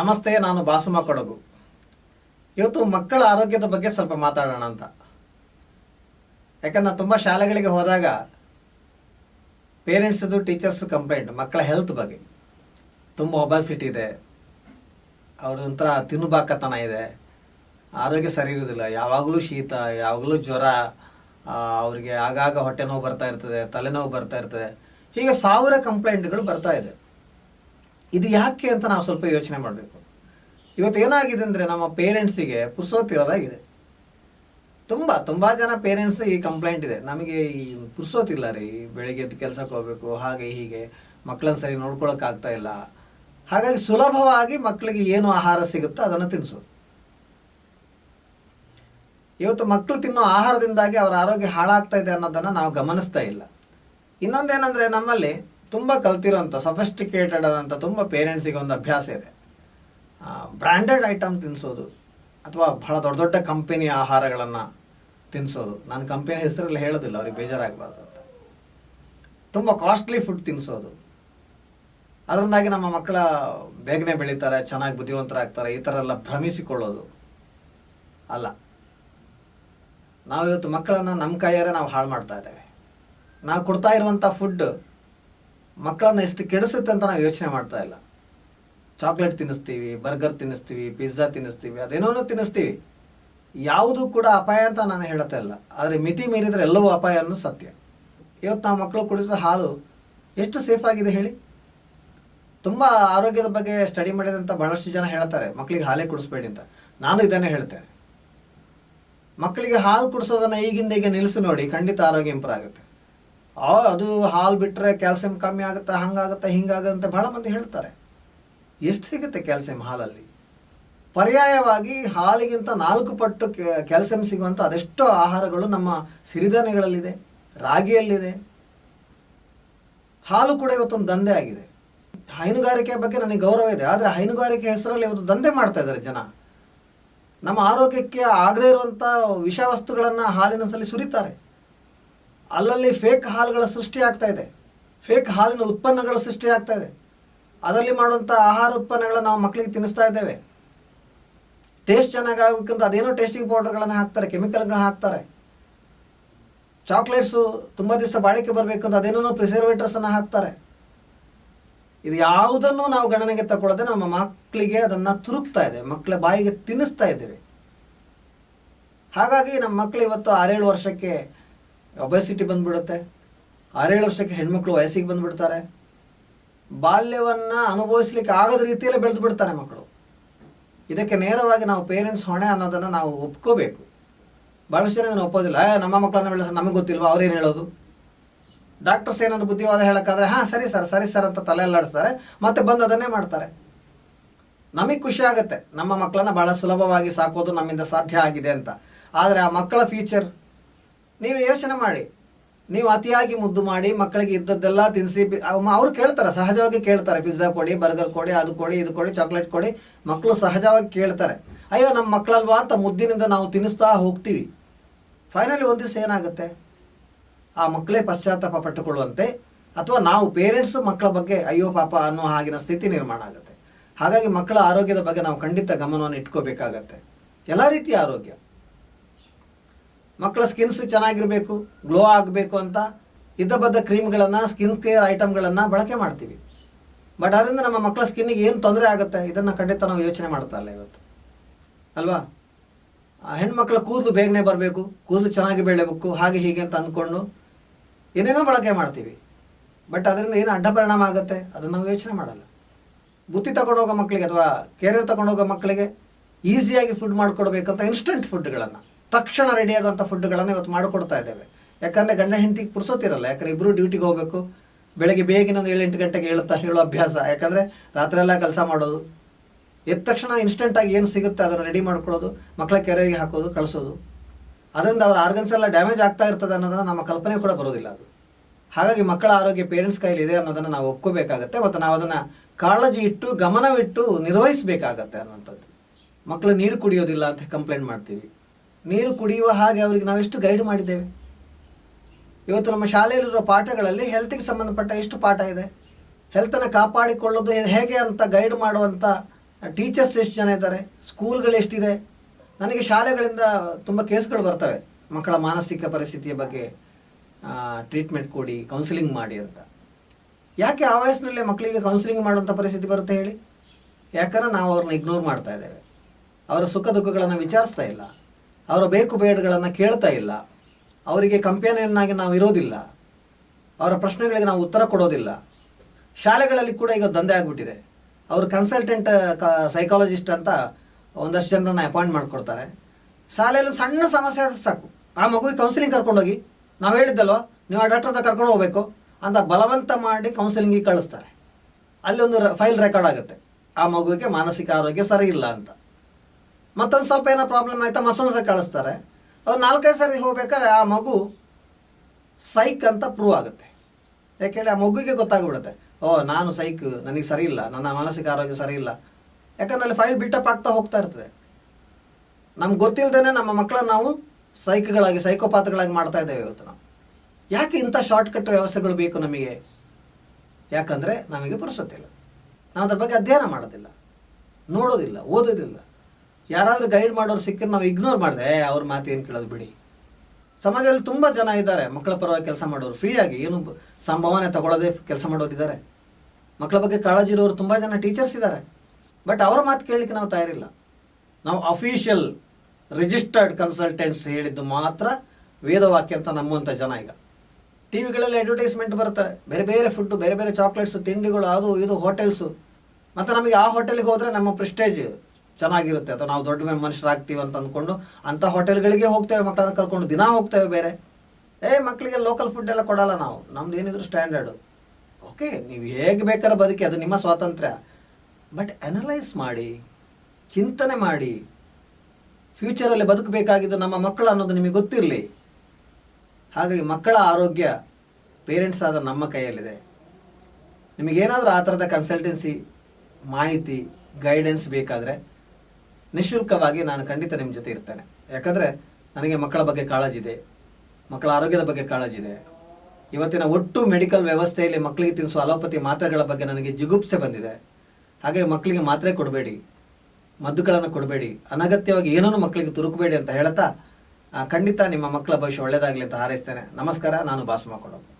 ನಮಸ್ತೆ, ನಾನು ಬಾಸುಮ ಕೊಡಗು. ಇವತ್ತು ಮಕ್ಕಳ ಆರೋಗ್ಯದ ಬಗ್ಗೆ ಸ್ವಲ್ಪ ಮಾತಾಡೋಣ ಅಂತ. ಯಾಕಂದ್ರೆ ತುಂಬ ಶಾಲೆಗಳಿಗೆ ಹೋದಾಗ ಪೇರೆಂಟ್ಸದು ಟೀಚರ್ಸ್ ಕಂಪ್ಲೇಂಟ್ ಮಕ್ಕಳ ಹೆಲ್ತ್ ಬಗ್ಗೆ. ತುಂಬ ಒಬಾಸಿಟಿ ಇದೆ. ಅವ್ರ ಒಂಥರ ತಿನ್ನುಬಾಕತನ ಇದೆ. ಆರೋಗ್ಯ ಸರಿ ಇರೋದಿಲ್ಲ. ಯಾವಾಗಲೂ ಶೀತ, ಯಾವಾಗಲೂ ಜ್ವರ ಅವ್ರಿಗೆ ಆಗಾಗ ಹೊಟ್ಟೆ ನೋವು ಬರ್ತಾ ಇರ್ತದೆ, ತಲೆನೋವು ಬರ್ತಾ ಇರ್ತದೆ. ಹೀಗೆ ಸಾವಿರ ಕಂಪ್ಲೇಂಟ್ಗಳು ಬರ್ತಾ ಇದೆ. ಇದು ಯಾಕೆ ಅಂತ ನಾವು ಸ್ವಲ್ಪ ಯೋಚನೆ ಮಾಡಬೇಕು. ಇವತ್ತು ಏನಾಗಿದೆ ಅಂದರೆ ನಮ್ಮ ಪೇರೆಂಟ್ಸಿಗೆ ಪುರ್ಸೋತಿರೋದಾಗಿದೆ ತುಂಬ ತುಂಬ ಜನ ಪೇರೆಂಟ್ಸ್ ಈ ಕಂಪ್ಲೇಂಟ್ ಇದೆ. ನಮಗೆ ಈ ಪುರ್ಸೋತಿಲ್ಲ ರೀ, ಬೆಳಿಗ್ಗೆ ಎದ್ದು ಕೆಲಸಕ್ಕೆ ಹೋಗಬೇಕು, ಹಾಗೆ ಹೀಗೆ ಮಕ್ಕಳನ್ನ ಸರಿ ನೋಡ್ಕೊಳಕ್ಕಾಗ್ತಾ ಇಲ್ಲ. ಹಾಗಾಗಿ ಸುಲಭವಾಗಿ ಮಕ್ಕಳಿಗೆ ಏನು ಆಹಾರ ಸಿಗುತ್ತೋ ಅದನ್ನು ತಿನ್ನಿಸೋದು ಇವತ್ತು ಮಕ್ಕಳು ತಿನ್ನೋ ಆಹಾರದಿಂದಾಗಿ ಅವರ ಆರೋಗ್ಯ ಹಾಳಾಗ್ತಾ ಇದೆ ಅನ್ನೋದನ್ನು ನಾವು ಗಮನಿಸ್ತಾ ಇಲ್ಲ. ಇನ್ನೊಂದೇನೆಂದರೆ ನಮ್ಮಲ್ಲಿ ತುಂಬ ಕಲ್ತಿರೋಂಥ ಸಫಿಸ್ಟಿಕೇಟೆಡ್ ಆದಂಥ, ತುಂಬ ಪೇರೆಂಟ್ಸಿಗೆ ಒಂದು ಅಭ್ಯಾಸ ಇದೆ. ಬ್ರ್ಯಾಂಡೆಡ್ ಐಟಮ್ ತಿನ್ನಿಸೋದು ಅಥವಾ ಬಹಳ ದೊಡ್ಡ ದೊಡ್ಡ ಕಂಪೆನಿ ಆಹಾರಗಳನ್ನು ತಿನ್ನಿಸೋದು ನಾನು ಕಂಪೆನಿ ಹೆಸರಲ್ಲಿ ಹೇಳೋದಿಲ್ಲ, ಅವ್ರಿಗೆ ಬೇಜಾರಾಗಬಾರ್ದು ಅಂತ. ತುಂಬ ಕಾಸ್ಟ್ಲಿ ಫುಡ್ ತಿನ್ನಿಸೋದು ಅದರಿಂದಾಗಿ ನಮ್ಮ ಮಕ್ಕಳ ಬೇಗನೆ ಬೆಳೀತಾರೆ, ಚೆನ್ನಾಗಿ ಬುದ್ಧಿವಂತರಾಗ್ತಾರೆ, ಈ ಥರ ಎಲ್ಲ ಭ್ರಮಿಸಿಕೊಳ್ಳೋದು ಅಲ್ಲ. ನಾವಿವತ್ತು ಮಕ್ಕಳನ್ನು ನಮ್ಮ ಕೈಯಾರೆ ನಾವು ಹಾಳು ಮಾಡ್ತಾ ಇದ್ದೇವೆ. ನಾವು ಕೊಡ್ತಾ ಇರುವಂಥ ಫುಡ್ ಮಕ್ಕಳನ್ನ ಎಷ್ಟು ಕೆಡಿಸುತ್ತೆ ಅಂತ ನಾವು ಯೋಚನೆ ಮಾಡ್ತಾ ಇಲ್ಲ. ಚಾಕ್ಲೇಟ್ ತಿನ್ನಿಸ್ತೀವಿ, ಬರ್ಗರ್ ತಿನ್ನಿಸ್ತೀವಿ, ಪಿಜ್ಜಾ ತಿನ್ನಿಸ್ತೀವಿ ಅದೇನೋನು ತಿನ್ನಿಸ್ತೀವಿ. ಯಾವುದು ಕೂಡ ಅಪಾಯ ಅಂತ ನಾನು ಹೇಳುತ್ತಾ ಇಲ್ಲ. ಆದರೆ ಮಿತಿ ಮೀರಿದರೆ ಎಲ್ಲವೂ ಅಪಾಯ ಅನ್ನೋ ಸತ್ಯ. ಇವತ್ತು ನಾವು ಮಕ್ಕಳು ಕುಡಿಸೋ ಹಾಲು ಎಷ್ಟು ಸೇಫ್ ಆಗಿದೆ ಹೇಳಿ? ತುಂಬ ಆರೋಗ್ಯದ ಬಗ್ಗೆ ಸ್ಟಡಿ ಮಾಡಿದಂಥ ಬಹಳಷ್ಟು ಜನ ಹೇಳ್ತಾರೆ ಮಕ್ಕಳಿಗೆ ಹಾಲೇ ಕುಡಿಸ್ಬೇಡಿ ಅಂತ. ನಾನು ಇದನ್ನೇ ಹೇಳ್ತೇನೆ. ಮಕ್ಕಳಿಗೆ ಹಾಲು ಕುಡಿಸೋದನ್ನು ಈಗಿಂದ ಈಗ ನಿಲ್ಲಿಸಿ ನೋಡಿ, ಖಂಡಿತ ಆರೋಗ್ಯ ಇಂಪ್ರೂವ್ ಆಗುತ್ತೆ. ಆ, ಅದು ಹಾಲು ಬಿಟ್ಟರೆ ಕ್ಯಾಲ್ಸಿಯಂ ಕಮ್ಮಿ ಆಗುತ್ತೆ, ಹಂಗಾಗುತ್ತೆ, ಹಿಂಗಾಗುತ್ತೆ ಬಹಳ ಮಂದಿ ಹೇಳ್ತಾರೆ. ಎಷ್ಟು ಸಿಗುತ್ತೆ ಕ್ಯಾಲ್ಸಿಯಂ ಹಾಲಲ್ಲಿ? ಪರ್ಯಾಯವಾಗಿ ಹಾಲಿಗಿಂತ ನಾಲ್ಕು ಪಟ್ಟು ಕ್ಯಾಲ್ಸಿಯಂ ಸಿಗುವಂಥ ಅದೆಷ್ಟೋ ಆಹಾರಗಳು ನಮ್ಮ ಸಿರಿಧಾನ್ಯಗಳಲ್ಲಿದೆ, ರಾಗಿಯಲ್ಲಿದೆ. ಹಾಲು ಕೂಡ ಇವತ್ತೊಂದು ದಂಧೆ ಆಗಿದೆ. ಹೈನುಗಾರಿಕೆ ಬಗ್ಗೆ ನನಗೆ ಗೌರವ ಇದೆ, ಆದರೆ ಹೈನುಗಾರಿಕೆ ಹೆಸರಲ್ಲಿ ಇವತ್ತು ದಂಧೆ ಮಾಡ್ತಾ ಇದ್ದಾರೆ ಜನ. ನಮ್ಮ ಆರೋಗ್ಯಕ್ಕೆ ಆಗದೇ ಇರುವಂಥ ವಿಷವಸ್ತುಗಳನ್ನು ಹಾಲಿನಲ್ಲಿ ಸುರಿತಾರೆ. ಅಲ್ಲಲ್ಲಿ ಫೇಕ್ ಹಾಲುಗಳ ಸೃಷ್ಟಿ ಆಗ್ತಾ ಇದೆ. ಫೇಕ್ ಹಾಲಿನ ಉತ್ಪನ್ನಗಳ ಸೃಷ್ಟಿ ಆಗ್ತಾ ಇದೆ. ಅದರಲ್ಲಿ ಮಾಡುವಂಥ ಆಹಾರ ಉತ್ಪನ್ನಗಳನ್ನು ನಾವು ಮಕ್ಕಳಿಗೆ ತಿನ್ನಿಸ್ತಾ ಇದ್ದೇವೆ. ಟೇಸ್ಟ್ ಚೆನ್ನಾಗಾಗಬೇಕಂತ ಅದೇನೋ ಟೇಸ್ಟಿಂಗ್ ಪೌಡರ್ಗಳನ್ನು ಹಾಕ್ತಾರೆ ಕೆಮಿಕಲ್ಗಳನ್ನ ಹಾಕ್ತಾರೆ. ಚಾಕ್ಲೇಟ್ಸು ತುಂಬ ದಿವಸ ಬಾಳಿಕೆ ಬರಬೇಕು ಅಂತ ಅದೇನೋ ಪ್ರಿಸರ್ವೇಟರ್ಸನ್ನು ಹಾಕ್ತಾರೆ. ಇದು ಯಾವುದನ್ನು ನಾವು ಗಣನೆಗೆ ತಗೊಳ್ಳದೆ ನಮ್ಮ ಮಕ್ಕಳಿಗೆ ಅದನ್ನು ತುರುಕ್ತಾ ಇದೆ ಮಕ್ಕಳ ಬಾಯಿಗೆ ತಿನ್ನಿಸ್ತಾ ಇದ್ದೇವೆ. ಹಾಗಾಗಿ ನಮ್ಮ ಮಕ್ಕಳು ಇವತ್ತು ಆರೇಳು ವರ್ಷಕ್ಕೆ ಒಬೆಸಿಟಿ ಬಂದ್ಬಿಡುತ್ತೆ. ಆರೇಳು ವರ್ಷಕ್ಕೆ ಹೆಣ್ಮಕ್ಳು ವಯಸ್ಸಿಗೆ ಬಂದ್ಬಿಡ್ತಾರೆ. ಬಾಲ್ಯವನ್ನು ಅನುಭವಿಸ್ಲಿಕ್ಕೆ ಆಗದ ರೀತಿಯಲ್ಲಿ ಬೆಳೆದು ಬಿಡ್ತಾರೆ ಮಕ್ಕಳು. ಇದಕ್ಕೆ ನೇರವಾಗಿ ನಾವು ಪೇರೆಂಟ್ಸ್ ಹೊಣೆ ಅನ್ನೋದನ್ನು ನಾವು ಒಪ್ಕೋಬೇಕು. ಭಾಳಷ್ಟು ಜನ ಇದನ್ನು ಒಪ್ಪೋದಿಲ್ಲ. "ಏ, ನಮ್ಮ ಮಕ್ಕಳನ್ನು ಬೆಳೆಸ ನಮಗೆ ಗೊತ್ತಿಲ್ವಾ? ಅವ್ರೇನು ಹೇಳೋದು? ಡಾಕ್ಟರ್ಸ್ ಏನಾದ್ರು ಬುದ್ಧಿವಾದ ಹೇಳೋಕ್ಕಾದ್ರೆ ಹಾಂ ಸರಿ ಸರ್ ಸರಿ ಸರ್ ಅಂತ ತಲೆ ಅಲ್ಲಾಡಿಸ್ತಾರೆ ಮತ್ತೆ ಬಂದು ಅದನ್ನೇ ಮಾಡ್ತಾರೆ. ನಮಗೆ ಖುಷಿ ಆಗುತ್ತೆ. ನಮ್ಮ ಮಕ್ಕಳನ್ನ ಭಾಳ ಸುಲಭವಾಗಿ ಸಾಕೋದು ನಮ್ಮಿಂದ ಸಾಧ್ಯ ಆಗಿದೆ ಅಂತ. ಆದರೆ ಆ ಮಕ್ಕಳ ಫ್ಯೂಚರ್ ನೀವು ಯೋಚನೆ ಮಾಡಿ. ನೀವು ಅತಿಯಾಗಿ ಮುದ್ದು ಮಾಡಿ, ಮಕ್ಕಳಿಗೆ ಇದ್ದದ್ದೆಲ್ಲ ತಿನ್ನಿಸಿ ಅವ್ರು ಕೇಳ್ತಾರೆ, ಸಹಜವಾಗಿ ಕೇಳ್ತಾರೆ ಪಿಜ್ಜಾ ಕೊಡಿ ಬರ್ಗರ್ ಕೊಡಿ, ಅದು ಕೊಡಿ, ಇದು ಕೊಡಿ ಚಾಕ್ಲೇಟ್ ಕೊಡಿ ಮಕ್ಕಳು ಸಹಜವಾಗಿ ಕೇಳ್ತಾರೆ. ಅಯ್ಯೋ ನಮ್ಮ ಮಕ್ಕಳಲ್ವಾ ಅಂತ ಮುದ್ದಿನಿಂದ ನಾವು ತಿನ್ನಿಸ್ತಾ ಹೋಗ್ತೀವಿ. ಫೈನಲಿ ಒಂದು ದಿವಸ ಏನಾಗುತ್ತೆ? ಆ ಮಕ್ಕಳೇ ಪಶ್ಚಾತ್ತಾಪ ಪಟ್ಟುಕೊಳ್ಳುವಂತೆ, ಅಥವಾ ನಾವು ಪೇರೆಂಟ್ಸು ಮಕ್ಕಳ ಬಗ್ಗೆ, ಅಯ್ಯೋ ಪಾಪ ಅನ್ನೋ ಹಾಗಿನ ಸ್ಥಿತಿ ನಿರ್ಮಾಣ ಆಗುತ್ತೆ. ಹಾಗಾಗಿ ಮಕ್ಕಳ ಆರೋಗ್ಯದ ಬಗ್ಗೆ ನಾವು ಖಂಡಿತ ಗಮನವನ್ನು ಇಟ್ಕೋಬೇಕಾಗತ್ತೆ. ಎಲ್ಲ ರೀತಿಯ ಆರೋಗ್ಯ. ಮಕ್ಕಳ ಸ್ಕಿನ್ಸ್ ಚೆನ್ನಾಗಿರಬೇಕು ಗ್ಲೋ ಆಗಬೇಕು ಅಂತ ಇದ್ದ ಬದ್ದ ಕ್ರೀಮ್ಗಳನ್ನು ಸ್ಕಿನ್ ಕೇರ್ ಐಟಮ್ಗಳನ್ನು ಬಳಕೆ ಮಾಡ್ತೀವಿ. ಬಟ್ ಅದರಿಂದ ನಮ್ಮ ಮಕ್ಕಳ ಸ್ಕಿನ್ನಿಗೆ ಏನು ತೊಂದರೆ ಆಗುತ್ತೆ? ಇದನ್ನು ಖಂಡಿತ ನಾವು ಯೋಚನೆ ಮಾಡ್ತಾ ಇಲ್ಲ ಇವತ್ತು. ಅಲ್ವಾ? ಹೆಣ್ಮಕ್ಳ ಕೂದಲು ಬೇಗನೆ ಬರಬೇಕು, ಕೂದಲು ಚೆನ್ನಾಗಿ ಬೆಳೆಯಬೇಕು ಹಾಗೆ ಹೀಗೆ ಅಂತ ಅಂದ್ಕೊಂಡು ಏನೇನೋ ಬಳಕೆ ಮಾಡ್ತೀವಿ. ಬಟ್ ಅದರಿಂದ ಏನು ಅಡ್ಡ ಪರಿಣಾಮ ಆಗುತ್ತೆ? ಅದನ್ನು ನಾವು ಯೋಚನೆ ಮಾಡಲ್ಲ. ಬುತ್ತಿ ತಗೊಂಡೋಗೋ ಮಕ್ಕಳಿಗೆ ಅಥವಾ ಕೇರಿಯರ್ ತಗೊಂಡೋಗೋ ಮಕ್ಕಳಿಗೆ ಈಸಿಯಾಗಿ ಫುಡ್ ಮಾಡಿಕೊಡ್ಬೇಕಂತ ಇನ್ಸ್ಟೆಂಟ್ ಫುಡ್ಗಳನ್ನು ತಕ್ಷಣ ರೆಡಿ ಆಗುವಂಥ ಫುಡ್ಗಳನ್ನು ಇವತ್ತು ಮಾಡಿಕೊಡ್ತಾ ಇದ್ದೇವೆ. ಯಾಕಂದರೆ ಗಂಡ ಹೆಂಡತಿಗೆ ಪುರ್ಸೋತಿರಲ್ಲ ಯಾಕಂದರೆ ಇಬ್ಬರು ಡ್ಯೂಟಿಗೆ ಹೋಗಬೇಕು. ಬೆಳಗ್ಗೆ ಬೇಗಿನ ಒಂದು ಏಳು ಎಂಟು ಗಂಟೆಗೆ ಹೇಳುತ್ತಾ, ಹೇಳೋ ಅಭ್ಯಾಸ. ಯಾಕಂದರೆ ರಾತ್ರಿ ಎಲ್ಲ ಕೆಲಸ ಮಾಡೋದು. ಎದ್ದ ತಕ್ಷಣ ಇನ್ಸ್ಟೆಂಟಾಗಿ ಏನು ಸಿಗುತ್ತೆ ಅದನ್ನು ರೆಡಿ ಮಾಡ್ಕೊಳ್ಳೋದು ಮಕ್ಕಳ ಕೆರೆಗೆ ಹಾಕೋದು, ಕಳಿಸೋದು. ಅದರಿಂದ ಅವರ ಆರ್ಗನ್ಸ್ ಎಲ್ಲ ಡ್ಯಾಮೇಜ್ ಆಗ್ತಾ ಇರ್ತದೆ ಅನ್ನೋದನ್ನು ನಮ್ಮ ಕಲ್ಪನೆ ಕೂಡ ಬರೋದಿಲ್ಲ ಅದು. ಹಾಗಾಗಿ ಮಕ್ಕಳ ಆರೋಗ್ಯ ಪೇರೆಂಟ್ಸ್ ಕೈಲಿ ಇದೆ ಅನ್ನೋದನ್ನು ನಾವು ಒಪ್ಕೋಬೇಕಾಗತ್ತೆ, ಮತ್ತು ನಾವು ಅದನ್ನು ಕಾಳಜಿ ಇಟ್ಟು, ಗಮನವಿಟ್ಟು ನಿರ್ವಹಿಸಬೇಕಾಗತ್ತೆ ಅನ್ನೋಂಥದ್ದು ಮಕ್ಕಳು ನೀರು ಕುಡಿಯೋದಿಲ್ಲ ಅಂತ ಕಂಪ್ಲೇಂಟ್ ಮಾಡ್ತೀವಿ. ನೀರು ಕುಡಿಯುವ ಹಾಗೆ ಅವರಿಗೆ ನಾವೆಷ್ಟು ಗೈಡ್ ಮಾಡಿದ್ದೇವೆ. ಇವತ್ತು ನಮ್ಮ ಶಾಲೆಯಲ್ಲಿರುವ ಪಾಠಗಳಲ್ಲಿ ಹೆಲ್ತಿಗೆ ಸಂಬಂಧಪಟ್ಟ ಎಷ್ಟು ಪಾಠ ಇದೆ. ಹೆಲ್ತನ್ನು ಕಾಪಾಡಿಕೊಳ್ಳೋದು ಹೇಗೆ ಅಂತ ಗೈಡ್ ಮಾಡುವಂಥ ಟೀಚರ್ಸ್ ಎಷ್ಟು ಜನ ಇದ್ದಾರೆ ಸ್ಕೂಲ್ಗಳು ಎಷ್ಟಿದೆ? ನನಗೆ ಶಾಲೆಗಳಿಂದ ತುಂಬ ಕೇಸ್ಗಳು ಬರ್ತವೆ. ಮಕ್ಕಳ ಮಾನಸಿಕ ಪರಿಸ್ಥಿತಿಯ ಬಗ್ಗೆ ಟ್ರೀಟ್ಮೆಂಟ್ ಕೊಡಿ ಕೌನ್ಸಿಲಿಂಗ್ ಮಾಡಿ ಅಂತ. ಯಾಕೆ ಆ ವಯಸ್ಸಿನಲ್ಲೇ ಮಕ್ಕಳಿಗೆ ಕೌನ್ಸಿಲಿಂಗ್ ಮಾಡುವಂಥ ಪರಿಸ್ಥಿತಿ ಬರುತ್ತೆ ಹೇಳಿ? ಯಾಕಂದ್ರೆ ನಾವು ಅವ್ರನ್ನ ಇಗ್ನೋರ್ ಮಾಡ್ತಾ ಇದ್ದೇವೆ. ಅವರ ಸುಖ ದುಃಖಗಳನ್ನು ವಿಚಾರಿಸ್ತಾ ಇಲ್ಲ. ಅವರ ಬೇಕು ಬೇಡಗಳನ್ನು ಕೇಳ್ತಾ ಇಲ್ಲ. ಅವರಿಗೆ ಕಂಪೇನಿಯನ್ನಾಗಿ ನಾವು ಇರೋದಿಲ್ಲ. ಅವರ ಪ್ರಶ್ನೆಗಳಿಗೆ ನಾವು ಉತ್ತರ ಕೊಡೋದಿಲ್ಲ. ಶಾಲೆಗಳಲ್ಲಿ ಕೂಡ ಈಗ ದಂಧೆ ಆಗಿಬಿಟ್ಟಿದೆ. ಅವರು ಕನ್ಸಲ್ಟೆಂಟ್ ಸೈಕಾಲಜಿಸ್ಟ್ ಅಂತ ಒಂದಷ್ಟು ಜನರನ್ನ ಅಪಾಯಿಂಟ್ ಮಾಡಿಕೊಡ್ತಾರೆ. ಶಾಲೆಯಲ್ಲಿ ಸಣ್ಣ ಸಮಸ್ಯೆ ಆದರೆ ಸಾಕು. ಆ ಮಗುವಿಗೆ ಕೌನ್ಸಿಲಿಂಗ್ ಕರ್ಕೊಂಡೋಗಿ, ನಾವು ಹೇಳಿದ್ದಲ್ವ, ನೀವು ಆ ಡಾಕ್ಟರ್ ಹತ್ರ ಕರ್ಕೊಂಡು ಹೋಗಬೇಕು ಅಂತ ಬಲವಂತ ಮಾಡಿ ಕೌನ್ಸಿಲಿಂಗಿಗೆ ಕಳಿಸ್ತಾರೆ. ಅಲ್ಲಿ ಒಂದು ಫೈಲ್ ರೆಕಾರ್ಡ್ ಆಗುತ್ತೆ. ಆ ಮಗುವಿಗೆ ಮಾನಸಿಕ ಆರೋಗ್ಯ ಸರಿ ಇಲ್ಲ ಅಂತ. ಮತ್ತೊಂದು ಸ್ವಲ್ಪ ಏನೋ ಪ್ರಾಬ್ಲಮ್ ಆಯ್ತಾ ಮತ್ತೊಂದು ಸರಿ ಕಳಿಸ್ತಾರೆ. ಅವ್ರು ನಾಲ್ಕೈದು ಸರಿ ಹೋಗ್ಬೇಕಾದ್ರೆ ಆ ಮಗು ಸೈಕ್ ಅಂತ ಪ್ರೂವ್ ಆಗುತ್ತೆ. ಯಾಕೆಂದ್ರೆ ಆ ಮಗುವಿಗೆ ಗೊತ್ತಾಗ್ಬಿಡುತ್ತೆ. ಓ, ನಾನು ಸೈಕ್, ನನಗೆ ಸರಿ ಇಲ್ಲ, ನನ್ನ ಮಾನಸಿಕ ಆರೋಗ್ಯ ಸರಿ ಇಲ್ಲ. ಯಾಕಂದ್ರೆ ಅಲ್ಲಿ ಫೈಲ್ ಬಿಲ್ಟಪ್ ಆಗ್ತಾ ಹೋಗ್ತಾ ಇರ್ತದೆ. ನಮ್ಗೆ ಗೊತ್ತಿಲ್ಲದೇ ನಮ್ಮ ಮಕ್ಕಳನ್ನ ನಾವು ಸೈಕ್ಗಳಾಗಿ, ಸೈಕೋಪಾತ್ಗಳಾಗಿ ಮಾಡ್ತಾ ಇದ್ದೇವೆ ಇವತ್ತು ನಾವು. ಯಾಕೆ ಇಂಥ ಶಾರ್ಟ್ಕಟ್ ವ್ಯವಸ್ಥೆಗಳು ಬೇಕು ನಮಗೆ? ಯಾಕಂದರೆ ನಮಗೆ ಪುರುಸೊತ್ತಿಲ್ಲ. ನಾವು ಅದ್ರ ಬಗ್ಗೆ ಅಧ್ಯಯನ ಮಾಡೋದಿಲ್ಲ. ನೋಡೋದಿಲ್ಲ, ಓದೋದಿಲ್ಲ. ಯಾರಾದರೂ ಗೈಡ್ ಮಾಡೋರು ಸಿಕ್ಕರೆ ನಾವು ಇಗ್ನೋರ್ ಮಾಡಿದೆ ಅವ್ರ ಮಾತು ಏನು ಕೇಳೋದು ಬಿಡಿ. ಸಮಾಜದಲ್ಲಿ ತುಂಬ ಜನ ಇದ್ದಾರೆ, ಮಕ್ಕಳ ಪರವಾಗಿ ಕೆಲಸ ಮಾಡೋರು. ಫ್ರೀಯಾಗಿ ಏನು ಸಂಭಾವನೆ ತಗೊಳ್ಳೋದೇ ಕೆಲಸ ಮಾಡೋರು ಇದ್ದಾರೆ. ಮಕ್ಕಳ ಬಗ್ಗೆ ಕಾಳಜಿ ಇರೋರು ತುಂಬ ಜನ ಟೀಚರ್ಸ್ ಇದ್ದಾರೆ. ಬಟ್ ಅವರ ಮಾತು ಕೇಳಲಿಕ್ಕೆ ನಾವು ತಯಾರಿಲ್ಲ. ನಾವು ಅಫಿಷಿಯಲ್ ರಿಜಿಸ್ಟರ್ಡ್ ಕನ್ಸಲ್ಟೆಂಟ್ಸ್ ಹೇಳಿದ್ದು ಮಾತ್ರ ವೇದವಾಕ್ಯ ಅಂತ ನಂಬುವಂಥ ಜನ ಈಗ. ಟಿ ವಿಗಳಲ್ಲಿ ಅಡ್ವರ್ಟೈಸ್ಮೆಂಟ್ ಬರುತ್ತೆ. ಬೇರೆ ಬೇರೆ ಫುಡ್ಡು ಬೇರೆ ಬೇರೆ ಚಾಕ್ಲೇಟ್ಸು ತಿಂಡಿಗಳು, ಅದು, ಇದು ಹೋಟೆಲ್ಸು ಮತ್ತು ನಮಗೆ ಆ ಹೋಟೆಲಿಗೆ ಹೋದರೆ ನಮ್ಮ ಪ್ರೆಸ್ಟೇಜ್ ಚೆನ್ನಾಗಿರುತ್ತೆ. ಅಥವಾ ನಾವು ದೊಡ್ಡ ಮನುಷ್ಯರಾಗ್ತೀವಿ ಅಂತ ಅಂದ್ಕೊಂಡು ಅಂಥ ಹೋಟೆಲ್ಗಳಿಗೆ ಹೋಗ್ತೇವೆ ಮಕ್ಕಳನ್ನ ಕರ್ಕೊಂಡು. ದಿನ ಹೋಗ್ತೇವೆ ಬೇರೆ. ಏ, ಮಕ್ಕಳಿಗೆ ಲೋಕಲ್ ಫುಡ್ ಎಲ್ಲ ಕೊಡಲ್ಲ ನಾವು. ನಮ್ದು ಏನಿದ್ರು ಸ್ಟ್ಯಾಂಡರ್ಡು ಓಕೆ ನೀವು ಹೇಗೆ ಬೇಕಾದ್ರೆ ಬದುಕಿ, ಅದು ನಿಮ್ಮ ಸ್ವಾತಂತ್ರ್ಯ. ಬಟ್ ಅನಲೈಸ್ ಮಾಡಿ, ಚಿಂತನೆ ಮಾಡಿ ಫ್ಯೂಚರಲ್ಲಿ ಬದುಕಬೇಕಾಗಿದ್ದು ನಮ್ಮ ಮಕ್ಕಳು ಅನ್ನೋದು ನಿಮಗೆ ಗೊತ್ತಿರಲಿ. ಹಾಗಾಗಿ ಮಕ್ಕಳ ಆರೋಗ್ಯ ಪೇರೆಂಟ್ಸ್ ಆದ ನಮ್ಮ ಕೈಯಲ್ಲಿದೆ. ನಿಮಗೇನಾದರೂ ಆ ಥರದ ಕನ್ಸಲ್ಟೆನ್ಸಿ ಮಾಹಿತಿ ಗೈಡೆನ್ಸ್ ಬೇಕಾದರೆ ನಿಶುಲ್ಕವಾಗಿ ನಾನು ಖಂಡಿತ ನಿಮ್ಮ ಜೊತೆ ಇರ್ತೇನೆ. ಯಾಕಂದರೆ ನನಗೆ ಮಕ್ಕಳ ಬಗ್ಗೆ ಕಾಳಜಿ ಇದೆ, ಮಕ್ಕಳ ಆರೋಗ್ಯದ ಬಗ್ಗೆ ಕಾಳಜಿ ಇದೆ. ಇವತ್ತಿನ ಒಟ್ಟು ಮೆಡಿಕಲ್ ವ್ಯವಸ್ಥೆಯಲ್ಲಿ ಮಕ್ಕಳಿಗೆ ತಿನ್ನಿಸುವ ಅಲೋಪತಿ ಮಾತ್ರೆಗಳ ಬಗ್ಗೆ ನನಗೆ ಜಿಗುಪ್ಸೆ ಬಂದಿದೆ. ಹಾಗೆ ಮಕ್ಕಳಿಗೆ ಮಾತ್ರೆ ಕೊಡಬೇಡಿ, ಮದ್ದುಗಳನ್ನು ಕೊಡಬೇಡಿ, ಅನಗತ್ಯವಾಗಿ ಏನನ್ನು ಮಕ್ಕಳಿಗೆ ತುರುಕಬೇಡಿ ಅಂತ ಹೇಳ್ತಾ ಖಂಡಿತ ನಿಮ್ಮ ಮಕ್ಕಳ ಭವಿಷ್ಯ ಒಳ್ಳೆಯದಾಗಲಿ ಅಂತ ಹಾರೈಸ್ತೇನೆ. ನಮಸ್ಕಾರ, ನಾನು ಭಾಸ್ಮ ಕೊಡೋದು.